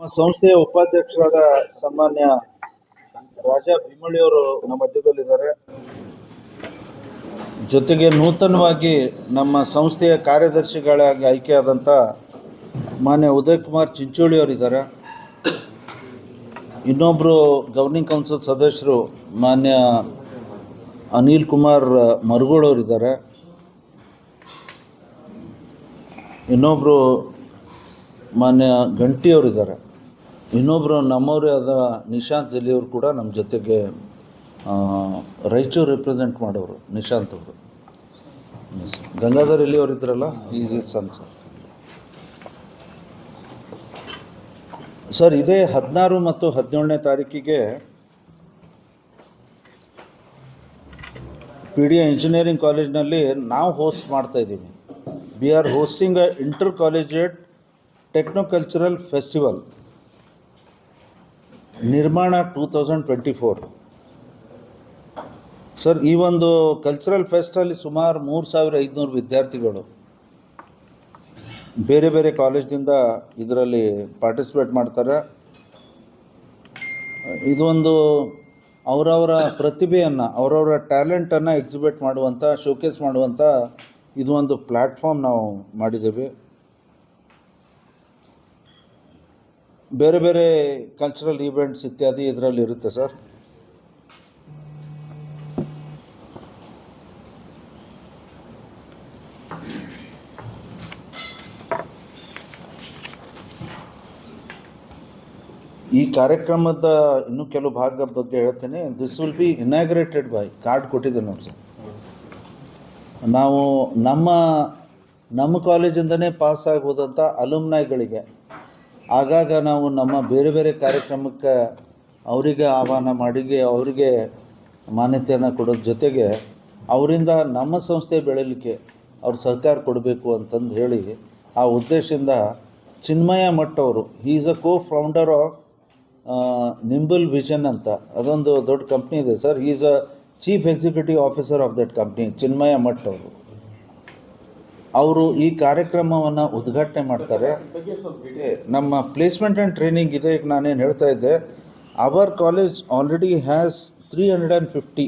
ನಮ್ಮ ಸಂಸ್ಥೆಯ ಉಪಾಧ್ಯಕ್ಷರಾದ ಸಾಮಾನ್ಯ ರಾಜಾ ಭೀಮಳ್ಳಿಯವರು ನಮ್ಮ ಮಧ್ಯದಲ್ಲಿದ್ದಾರೆ. ಜೊತೆಗೆ ನೂತನವಾಗಿ ನಮ್ಮ ಸಂಸ್ಥೆಯ ಕಾರ್ಯದರ್ಶಿಗಳಾಗಿ ಆಯ್ಕೆಯಾದಂಥ ಮಾನ್ಯ ಉದಯ್ ಕುಮಾರ್ ಚಿಂಚೋಳಿ ಅವರಿದ್ದಾರೆ. ಇನ್ನೊಬ್ಬರು ಗವರ್ನಿಂಗ್ ಕೌನ್ಸಿಲ್ ಸದಸ್ಯರು ಮಾನ್ಯ ಅನಿಲ್ ಕುಮಾರ್ ಮರುಗೋಳವರಿದ್ದಾರೆ ಇನ್ನೊಬ್ಬರು ಮಾನ್ಯ ಗಂಟಿ ಅವರಿದ್ದಾರೆ. ಇನ್ನೊಬ್ಬರು ನಮ್ಮವರೇ ಆದ ನಿಶಾಂತ್ ಎಲಿಯವರು ಕೂಡ ನಮ್ಮ ಜೊತೆಗೆ ರಾಯಚೂರು ರಿಪ್ರೆಸೆಂಟ್ ಮಾಡೋರು ನಿಶಾಂತ್ ಅವರು. ಗಂಗಾಧರ್ ಎಲಿಯವರು ಇದ್ರಲ್ಲ? ಈಸಿ ಸನ್ ಸರ್ ಸರ್ ಇದೇ ಹದಿನಾರು ಮತ್ತು ಹದಿನೇಳನೇ ತಾರೀಕಿಗೆ ಪಿ ಡಿ ಇಂಜಿನಿಯರಿಂಗ್ ಕಾಲೇಜ್ನಲ್ಲಿ ನಾವು ಹೋಸ್ಟ್ ಮಾಡ್ತಾ ಇದ್ದೀವಿ. We are hosting a inter techno technocultural festival ನಿರ್ಮಾಣ two thousand twenty four sir ಈ ಒಂದು ಕಲ್ಚರಲ್ ಫೆಸ್ಟಲ್ಲಿ ಸುಮಾರು ಮೂರು ಸಾವಿರ ಐದುನೂರು ವಿದ್ಯಾರ್ಥಿಗಳು ಬೇರೆ ಬೇರೆ ಕಾಲೇಜ್ದಿಂದ ಇದರಲ್ಲಿ ಪಾರ್ಟಿಸಿಪೇಟ್ ಮಾಡ್ತಾರೆ. ಇದೊಂದು ಅವರವರ ಪ್ರತಿಭೆಯನ್ನು, ಅವರವರ ಟ್ಯಾಲೆಂಟನ್ನು ಎಕ್ಸಿಬಿಟ್ ಮಾಡುವಂಥ ಶೋಕೇಸ್ ಮಾಡುವಂಥ ಇದು ಒಂದು ಪ್ಲ್ಯಾಟ್ಫಾರ್ಮ್ ನಾವು ಮಾಡಿದ್ದೇವೆ. ಬೇರೆ ಬೇರೆ ಕಲ್ಚರಲ್ ಈವೆಂಟ್ಸ್ ಇತ್ಯಾದಿ ಇದರಲ್ಲಿ ಇರುತ್ತೆ ಸರ್? ಈ ಕಾರ್ಯಕ್ರಮದ ಇನ್ನೂ ಕೆಲವು ಭಾಗ ಬಗ್ಗೆ ಹೇಳ್ತೇನೆ. This will be inaugurated by card ಕೊಟ್ಟಿದ್ದೆ ನೋಡಿ ಸರ್. ನಾವು ನಮ್ಮ ನಮ್ಮ ಕಾಲೇಜಿಂದನೇ ಪಾಸ್ ಆಗುವುದಂಥ ಅಲುಮ್ನಾಯ್ಗಳಿಗೆ ಆಗಾಗ ನಾವು ನಮ್ಮ ಬೇರೆ ಬೇರೆ ಕಾರ್ಯಕ್ರಮಕ್ಕೆ ಅವರಿಗೆ ಆಹ್ವಾನ ಮಾಡಿಗೆ ಅವರಿಗೆ ಮಾನ್ಯತೆಯನ್ನು ಕೊಡೋದ್ರ ಜೊತೆಗೆ ಅವರಿಂದ ನಮ್ಮ ಸಂಸ್ಥೆ ಬೆಳೀಲಿಕ್ಕೆ ಅವ್ರ ಸಹಕಾರ ಕೊಡಬೇಕು ಅಂತಂದು ಹೇಳಿ ಆ ಉದ್ದೇಶದಿಂದ ಚಿನ್ಮಯ ಮಠ್ ಅವರು is a co founder of nimble vision ಅಂತ. ಅದೊಂದು ದೊಡ್ಡ ಕಂಪ್ನಿ ಇದೆ sir. Is a chief executive officer of that company Chinmaya Math ಅವರು. ಅವರು ಈ ಕಾರ್ಯಕ್ರಮವನ್ನು ಉದ್ಘಾಟನೆ ಮಾಡ್ತಾರೆ. ನಮ್ಮ ಪ್ಲೇಸ್ಮೆಂಟ್ ಆ್ಯಂಡ್ ಟ್ರೈನಿಂಗ್ ಇದೆ. ಈಗ ನಾನೇನು ಹೇಳ್ತಾ ಇದ್ದೆ our college already has three hundred and fifty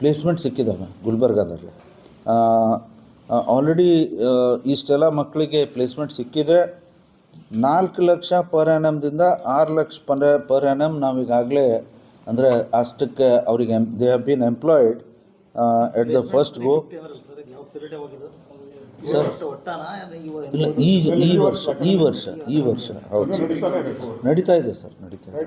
placement ಸಿಕ್ಕಿದ್ದಾವೆ ಗುಲ್ಬರ್ಗಾದಲ್ಲಿ ಆಲ್ರೆಡಿ ಇಷ್ಟೆಲ್ಲ ಮಕ್ಕಳಿಗೆ ಪ್ಲೇಸ್ಮೆಂಟ್ ಸಿಕ್ಕಿದೆ. ನಾಲ್ಕು ಲಕ್ಷ ಪರ್ ಆ್ಯನಮ್ದಿಂದ ಆರು ಲಕ್ಷ ಪರ್ ಪರ್ ಆ್ಯನಮ್ ನಾವೀಗಾಗಲೇ ಅಂದರೆ ಅಷ್ಟಕ್ಕೆ ಅವರಿಗೆ they have been employed at the first go sir? ಇಲ್ಲ ಈ ಈ ವರ್ಷ ಈ ವರ್ಷ ಈ ವರ್ಷ. ಹೌದು. ಸರ್. ನಡೀತಾ ಇದೆ ಸರ್ ನಡೀತಾ ಇದೆ.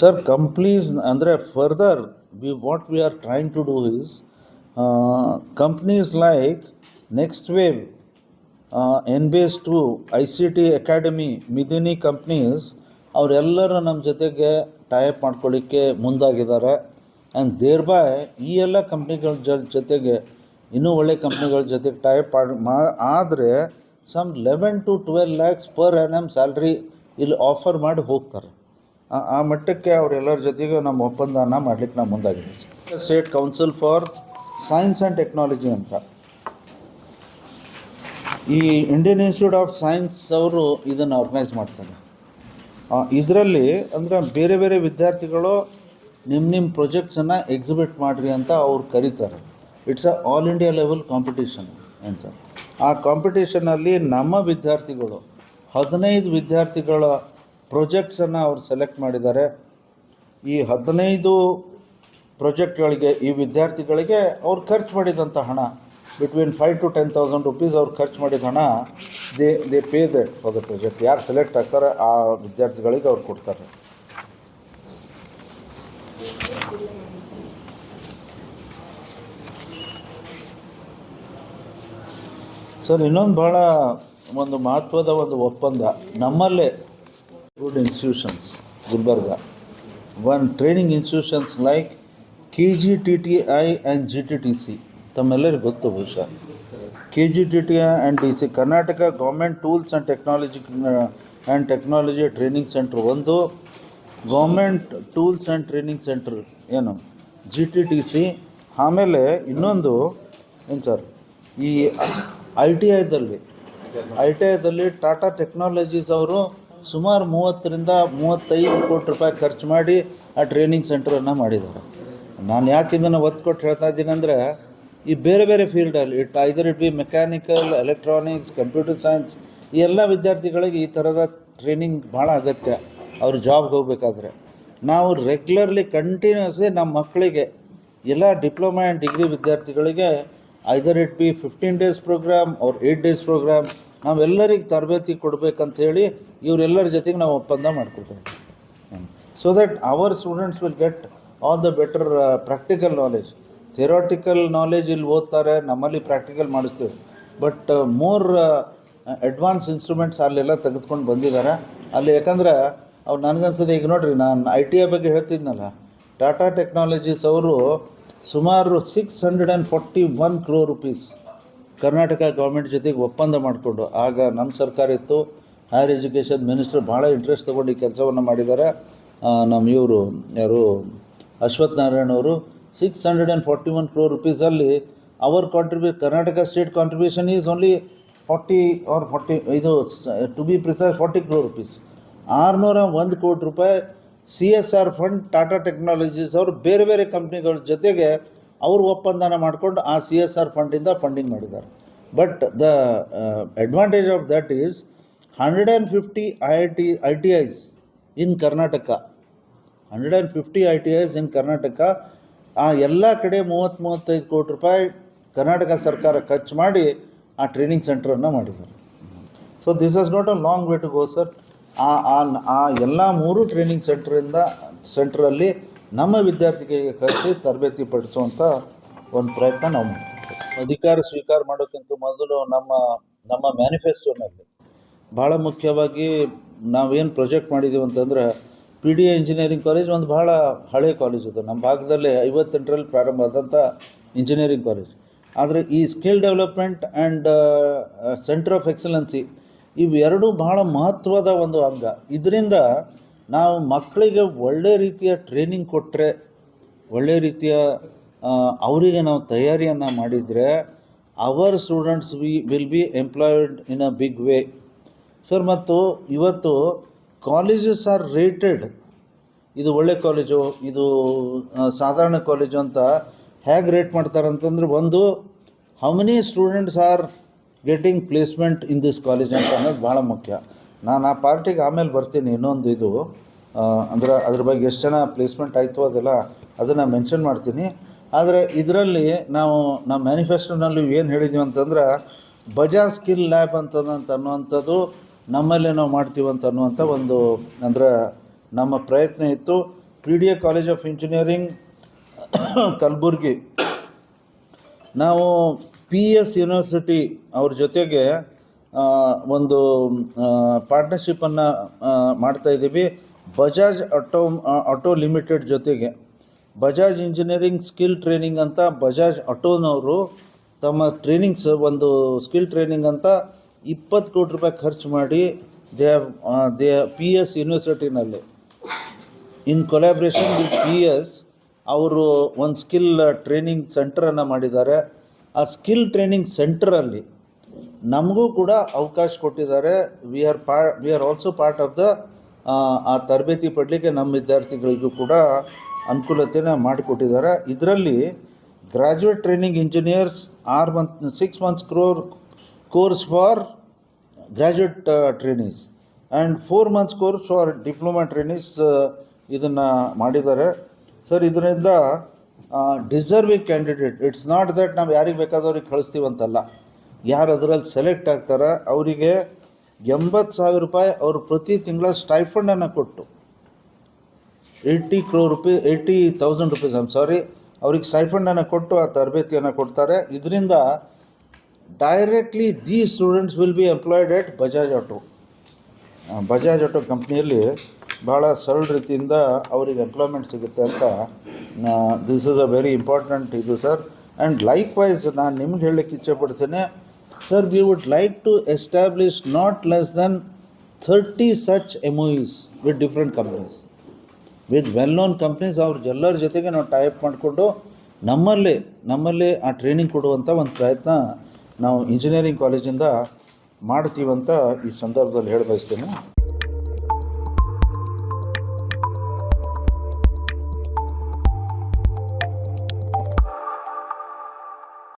ಸರ್ ಕಂಪ್ನೀಸ್ ಅಂದರೆ further we what we are trying to do is companies like next wave N B S two I C T academy ಮಿದಿನಿ companies ಅವರೆಲ್ಲರೂ ನಮ್ಮ ಜೊತೆಗೆ ಟೈಪ್ ಮಾಡ್ಕೊಳ್ಳಿಕ್ಕೆ ಮುಂದಾಗಿದ್ದಾರೆ. ಆ್ಯಂಡ್ ದೇರ್ ಬಾಯ್ ಈ ಎಲ್ಲ ಕಂಪ್ನಿಗಳ ಜ, ಜೊತೆಗೆ ಇನ್ನೂ ಒಳ್ಳೆ ಕಂಪ್ನಿಗಳ ಜೊತೆಗೆ ಟೈಪ್ ಮಾ, ಆದರೆ some eleven to twelve lakhs per N M salary ಇಲ್ಲಿ ಆಫರ್ ಮಾಡಿ ಹೋಗ್ತಾರೆ. ಆ- ಮಟ್ಟಕ್ಕೆ ಅವರೆಲ್ಲರ ಜೊತೆಗೆ ನಮ್ಮ ಒಪ್ಪಂದನ ಮಾಡ್ಲಿಕ್ಕೆ ನಾವು ಮುಂದಾಗಿದ್ದೀವಿ. State council for science and technology ಅಂತ. ಈ ಇಂಡಿಯನ್ ಇನ್ಸ್ಟಿಟ್ಯೂಟ್ ಆಫ್ ಸೈನ್ಸ್ ಅವರು ಇದನ್ನು ಆರ್ಗನೈಸ್ ಮಾಡ್ತಾರೆ. ಇದರಲ್ಲಿ ಅಂದರೆ ಬೇರೆ ಬೇರೆ ವಿದ್ಯಾರ್ಥಿಗಳು ನಿಮ್ಮ ನಿಮ್ಮ ಪ್ರೊಜೆಕ್ಟ್ಸನ್ನು ಎಕ್ಸಿಬಿಟ್ ಮಾಡಿರಿ ಅಂತ ಅವ್ರು ಕರೀತಾರೆ. It's a all India level competition ಅಂತ. ಆ ಕಾಂಪಿಟೇಷನಲ್ಲಿ ನಮ್ಮ ವಿದ್ಯಾರ್ಥಿಗಳು, ಹದಿನೈದು ವಿದ್ಯಾರ್ಥಿಗಳ ಪ್ರೊಜೆಕ್ಟ್ಸನ್ನು ಅವ್ರು ಸೆಲೆಕ್ಟ್ ಮಾಡಿದ್ದಾರೆ. ಈ ಹದಿನೈದು ಪ್ರೊಜೆಕ್ಟ್ಗಳಿಗೆ ಈ ವಿದ್ಯಾರ್ಥಿಗಳಿಗೆ ಅವ್ರು ಖರ್ಚು ಮಾಡಿದಂಥ ಹಣ between five to ten thousand rupees ಅವ್ರು ಖರ್ಚು ಮಾಡಿದ ಹಣ they they pay that for the project ಯಾರು ಸೆಲೆಕ್ಟ್ ಆಗ್ತಾರೆ ಆ ವಿದ್ಯಾರ್ಥಿಗಳಿಗೆ ಅವ್ರು ಕೊಡ್ತಾರೆ. ಸರ್ ಇನ್ನೊಂದು ಭಾಳ ಒಂದು ಮಹತ್ವದ ಒಂದು ಒಪ್ಪಂದ. ನಮ್ಮಲ್ಲೇ good institutions Gulbarga. One training institutions like K G T T I and G T T C ತಮ್ಮೆಲ್ಲರಿಗೂ ಗೊತ್ತು ಬಹುಶಃ. K G T T and D C Karnataka government tools and technology and technology training centre ಒಂದು government tools and training centre ಏನು? G T T C ಆಮೇಲೆ ಇನ್ನೊಂದು, ಏನು sir ಈ I T ಐದಲ್ಲಿ ಐ ಟಿ ಐದಲ್ಲಿ ಟಾಟಾ ಟೆಕ್ನಾಲಜೀಸ್ ಅವರು ಸುಮಾರು ಮೂವತ್ತರಿಂದ ಮೂವತ್ತೈದು ಕೋಟಿ ರೂಪಾಯಿ ಖರ್ಚು ಮಾಡಿ ಆ ಟ್ರೈನಿಂಗ್ ಸೆಂಟ್ರನ್ನು ಮಾಡಿದ್ದಾರೆ. ನಾನು ಯಾಕೆ ಇದನ್ನು ಒತ್ತು ಕೊಟ್ಟು ಹೇಳ್ತಾ ಇದ್ದೀನಿ ಅಂದರೆ ಈ ಬೇರೆ ಬೇರೆ ಫೀಲ್ಡಲ್ಲಿ it either it be mechanical electronics computer science ಈ ಎಲ್ಲ ವಿದ್ಯಾರ್ಥಿಗಳಿಗೆ ಈ ಥರದ ಟ್ರೈನಿಂಗ್ ಭಾಳ ಅಗತ್ಯ. ಅವ್ರ ಜಾಬ್ಗೆ ಹೋಗಬೇಕಾದ್ರೆ. ನಾವು ರೆಗ್ಯುಲರ್ಲಿ ಕಂಟಿನ್ಯೂಸ್ಲಿ ನಮ್ಮ ಮಕ್ಕಳಿಗೆ ಎಲ್ಲ ಡಿಪ್ಲೊಮಾ ಆ್ಯಂಡ್ ಡಿಗ್ರಿ ವಿದ್ಯಾರ್ಥಿಗಳಿಗೆ either it be fifteen days programme ಅವ್ರ ಏಯ್ಟ್ ಡೇಸ್ ಪ್ರೋಗ್ರಾಮ್ ನಾವೆಲ್ಲರಿಗೆ ತರಬೇತಿ ಕೊಡಬೇಕಂತ ಹೇಳಿ ಇವರೆಲ್ಲರ ಜೊತೆಗೆ ನಾವು ಒಪ್ಪಂದ ಮಾಡ್ಕೊಳ್ತೇವೆ. So that our students will get all the better practical knowledge theoretical knowledge ಇಲ್ಲಿ ಓದ್ತಾರೆ, ನಮ್ಮಲ್ಲಿ ಪ್ರಾಕ್ಟಿಕಲ್ ಮಾಡಿಸ್ತೀವಿ. ಬಟ್ ಮೋರ್ ಅಡ್ವಾನ್ಸ್ ಇನ್ಸ್ಟ್ರೂಮೆಂಟ್ಸ್ ಅಲ್ಲೆಲ್ಲ ತೆಗೆದುಕೊಂಡು ಬಂದಿದ್ದಾರೆ. ಅಲ್ಲಿ ಯಾಕಂದ್ರೆ, ಅವ್ರು ನನಗನ್ಸೋದು, ಈಗ ನೋಡಿರಿ, ನಾನು ಐ ಟಿ ಐ ಬಗ್ಗೆ ಹೇಳ್ತಿದ್ನಲ್ಲ ಟಾಟಾ ಟೆಕ್ನಾಲಜೀಸ್ ಅವರು ಸುಮಾರು six hundred and forty one crore rupees Karnataka government ಜೊತೆಗೆ ಒಪ್ಪಂದ ಮಾಡಿಕೊಂಡು, ಆಗ ನಮ್ಮ ಸರ್ಕಾರ ಇತ್ತು ಹೈಯರ್ ಎಜುಕೇಷನ್ ಮಿನಿಸ್ಟರ್ ಭಾಳ ಇಂಟ್ರೆಸ್ಟ್ ತೊಗೊಂಡು ಈ ಕೆಲಸವನ್ನು ಮಾಡಿದ್ದಾರೆ. ನಮ್ಮ ಇವರು, ಯಾರು ಅಶ್ವಥ್ ನಾರಾಯಣ್ ಅವರು six hundred and forty one crore ರುಪೀಸಲ್ಲಿ our ಕಾಂಟ್ರಿಬ್ಯೂ Karnataka state contribution is only forty or forty ಇದು to be precise forty crore rupees ಆರುನೂರ ಒಂದು ಕೋಟಿ ರೂಪಾಯಿ C S R fund Tata technologies ಅವರು ಬೇರೆ ಬೇರೆ ಕಂಪ್ನಿಗಳ ಜೊತೆಗೆ ಅವರು ಒಪ್ಪಂದನ ಮಾಡಿಕೊಂಡು ಆ ಸಿ ಎಸ್ ಆರ್ ಫಂಡಿಂದ ಫಂಡಿಂಗ್ ಮಾಡಿದ್ದಾರೆ. But the advantage of that is hundred and fifty I I T I T I's in Karnataka hundred and fifty I T I's in Karnataka ಆ ಎಲ್ಲ ಕಡೆ ಮೂವತ್ತು, ಮೂವತ್ತೈದು ಕೋಟಿ ರೂಪಾಯಿ ಕರ್ನಾಟಕ ಸರ್ಕಾರ ಖರ್ಚು ಮಾಡಿ ಆ ಟ್ರೈನಿಂಗ್ ಸೆಂಟ್ರನ್ನು ಮಾಡಿದ್ದಾರೆ. So this is not a long way to go sir ಆ ಆ ಎಲ್ಲ ಮೂರು ಟ್ರೈನಿಂಗ್ ಸೆಂಟ್ರಿಂದ ಸೆಂಟ್ರಲ್ಲಿ ನಮ್ಮ ವಿದ್ಯಾರ್ಥಿಗಳಿಗೆ ಕರೆಸಿ ತರಬೇತಿ ಪಡಿಸುವಂಥ ಒಂದು ಪ್ರಯತ್ನ ನಾವು ಮಾಡ್ತೀವಿ. ಅಧಿಕಾರ ಸ್ವೀಕಾರ ಮಾಡೋಕ್ಕಿಂತ ಮೊದಲು ನಮ್ಮ ನಮ್ಮ ಮ್ಯಾನಿಫೆಸ್ಟೋನಲ್ಲಿ ಭಾಳ ಮುಖ್ಯವಾಗಿ ನಾವೇನು ಪ್ರೊಜೆಕ್ಟ್ ಮಾಡಿದ್ದೀವಿ ಅಂತಂದ್ರೆ P D A engineering college ಒಂದು ಭಾಳ ಹಳೆ ಕಾಲೇಜ್ ಅದು. ನಮ್ಮ ಭಾಗದಲ್ಲಿ ಐವತ್ತೆಂಟರಲ್ಲಿ ಪ್ರಾರಂಭ ಆದಂಥ ಇಂಜಿನಿಯರಿಂಗ್ ಕಾಲೇಜ್ ಆದರೆ ಈ skill development and centre of excellency ಇವೆರಡೂ ಬಹಳ ಮಹತ್ವದ ಒಂದು ಅಂಗ. ಇದರಿಂದ ನಾವು ಮಕ್ಕಳಿಗೆ ಒಳ್ಳೆ ರೀತಿಯ ಟ್ರೈನಿಂಗ್ ಕೊಟ್ಟರೆ ಒಳ್ಳೆ ರೀತಿಯ ಅವರಿಗೆ ನಾವು ತಯಾರಿಯನ್ನು ಮಾಡಿದರೆ our students we will be employed in a big way sir, ಮತ್ತು ಇವತ್ತು ಕಾಲೇಜಸ್ ಆರ್ ರೇಟೆಡ್ ಇದು ಒಳ್ಳೆ ಕಾಲೇಜು ಇದು ಸಾಧಾರಣ ಕಾಲೇಜು ಅಂತ ಹೇಗೆ ರೇಟ್ ಮಾಡ್ತಾರೆ ಅಂತಂದ್ರೆ ಒಂದು how many students are getting placement in this college ಅಂತ ಅನ್ನೋದು ಭಾಳ ಮುಖ್ಯ. ನಾನು ಆ ಪಾರ್ಟಿಗೆ ಆಮೇಲೆ ಬರ್ತೀನಿ ಇನ್ನೊಂದು ಇದು ಅಂದ್ರೆ ಅದ್ರ ಬಗ್ಗೆ ಎಷ್ಟು ಜನ ಪ್ಲೇಸ್ಮೆಂಟ್ ಆಯಿತು ಅದೆಲ್ಲ ಅದನ್ನು ಮೆನ್ಷನ್ ಮಾಡ್ತೀನಿ. ಆದರೆ ಇದರಲ್ಲಿ ನಾವು ನಮ್ಮ ಮ್ಯಾನಿಫೆಸ್ಟೋನಲ್ಲಿ ಏನು ಹೇಳಿದ್ವಿ ಅಂತಂದ್ರೆ ಬಜಾಜ್ ಸ್ಕಿಲ್ ಲ್ಯಾಬ್ ಅಂತದಂತ ಅನ್ನುವಂಥದ್ದು ನಮ್ಮಲ್ಲೇ ನಾವು ಮಾಡ್ತೀವಂತ ಅನ್ನುವಂಥ ಒಂದು, ಅಂದ್ರೆ ನಮ್ಮ ಪ್ರಯತ್ನ ಇತ್ತು. P D A college of engineering, Kalaburagi. ನಾವು ಪಿ ಎಸ್ ಯೂನಿವರ್ಸಿಟಿ ಅವ್ರ ಜೊತೆಗೆ ಒಂದು ಪಾರ್ಟ್ನರ್ಶಿಪ್ಪನ್ನು ಮಾಡ್ತಾ ಇದ್ದೀವಿ. ಬಜಾಜ್ ಆಟೋ ಆಟೋ ಲಿಮಿಟೆಡ್ ಜೊತೆಗೆ. ಬಜಾಜ್ ಇಂಜಿನಿಯರಿಂಗ್ ಸ್ಕಿಲ್ ಟ್ರೈನಿಂಗ್ ಅಂತ ಬಜಾಜ್ ಆಟೋನವರು ತಮ್ಮ ಟ್ರೈನಿಂಗ್ಸ್ ಒಂದು ಸ್ಕಿಲ್ ಟ್ರೈನಿಂಗ್ ಅಂತ ಇಪ್ಪತ್ತು ಕೋಟಿ ರೂಪಾಯಿ ಖರ್ಚು ಮಾಡಿ they they P S ಯೂನಿವರ್ಸಿಟಿನಲ್ಲಿ in collaboration with P S ಅವರು ಒಂದು ಸ್ಕಿಲ್ ಟ್ರೈನಿಂಗ್ ಸೆಂಟ್ರನ್ನು ಮಾಡಿದ್ದಾರೆ. ಆ ಸ್ಕಿಲ್ ಟ್ರೈನಿಂಗ್ ಸೆಂಟ್ರಲ್ಲಿ ನಮಗೂ ಕೂಡ ಅವಕಾಶ ಕೊಟ್ಟಿದ್ದಾರೆ. ವಿ ಆರ್ ಪಾ we are also part of the ಆ ತರಬೇತಿ ಪಡಲಿಕ್ಕೆ ನಮ್ಮ ವಿದ್ಯಾರ್ಥಿಗಳಿಗೂ ಕೂಡ ಅನುಕೂಲತೆಯನ್ನು ಮಾಡಿಕೊಟ್ಟಿದ್ದಾರೆ. ಇದರಲ್ಲಿ graduate training engineers are month six months crore course for graduate trainees and four months course for diploma trainees ಇದನ್ನು ಮಾಡಿದ್ದಾರೆ. ಸರ್ ಇದರಿಂದ deserving candidate it's not that ನಾವು ಯಾರಿಗೆ ಬೇಕಾದವ್ರಿಗೆ ಕಳಿಸ್ತೀವಂತಲ್ಲ ಯಾರು ಅದರಲ್ಲಿ ಸೆಲೆಕ್ಟ್ ಆಗ್ತಾರೆ, ಅವರಿಗೆ ಎಂಬತ್ತು ಸಾವಿರ ರೂಪಾಯಿ ಅವರು ಪ್ರತಿ ತಿಂಗಳ ಸ್ಟೈಫಂಡನ್ನು ಕೊಟ್ಟು. Eighty crore rupee eighty thousand rupees I'm sorry ಅವ್ರಿಗೆ ಸ್ಟೈಫಂಡನ್ನು ಕೊಟ್ಟು ಆ ತರಬೇತಿಯನ್ನು ಕೊಡ್ತಾರೆ. ಇದರಿಂದ directly the students will be employed at Bajaj Auto Bajaj Auto ಕಂಪ್ನಿಯಲ್ಲಿ ಭಾಳ ಸರಳ ರೀತಿಯಿಂದ ಅವ್ರಿಗೆ ಎಂಪ್ಲಾಯ್ಮೆಂಟ್ ಸಿಗುತ್ತೆ ಅಂತ this is a very important ಇದು ಸರ್ ಆ್ಯಂಡ್ ಲೈಕ್ ವೈಸ್ ನಾನು ನಿಮ್ಗೆ ಹೇಳಲಿಕ್ಕೆ ಇಚ್ಛೆಪಡ್ತೇನೆ sir we would like to establish not less than thirty such MoUs with different companies with well known companies ಅವ್ರ ಎಲ್ಲರ ಜೊತೆಗೆ ನಾವು ಟೈಪ್ ಮಾಡಿಕೊಂಡು ನಮ್ಮಲ್ಲೇ ನಮ್ಮಲ್ಲೇ ಆ ಟ್ರೈನಿಂಗ್ ಕೊಡುವಂಥ ಒಂದು ಪ್ರಯತ್ನ ನಾವು ಇಂಜಿನಿಯರಿಂಗ್ ಕಾಲೇಜಿಂದ ಮಾಡ್ತೀವಂತ ಈ ಸಂದರ್ಭದಲ್ಲಿ ಹೇಳ ಬಯಸ್ತೇನೆ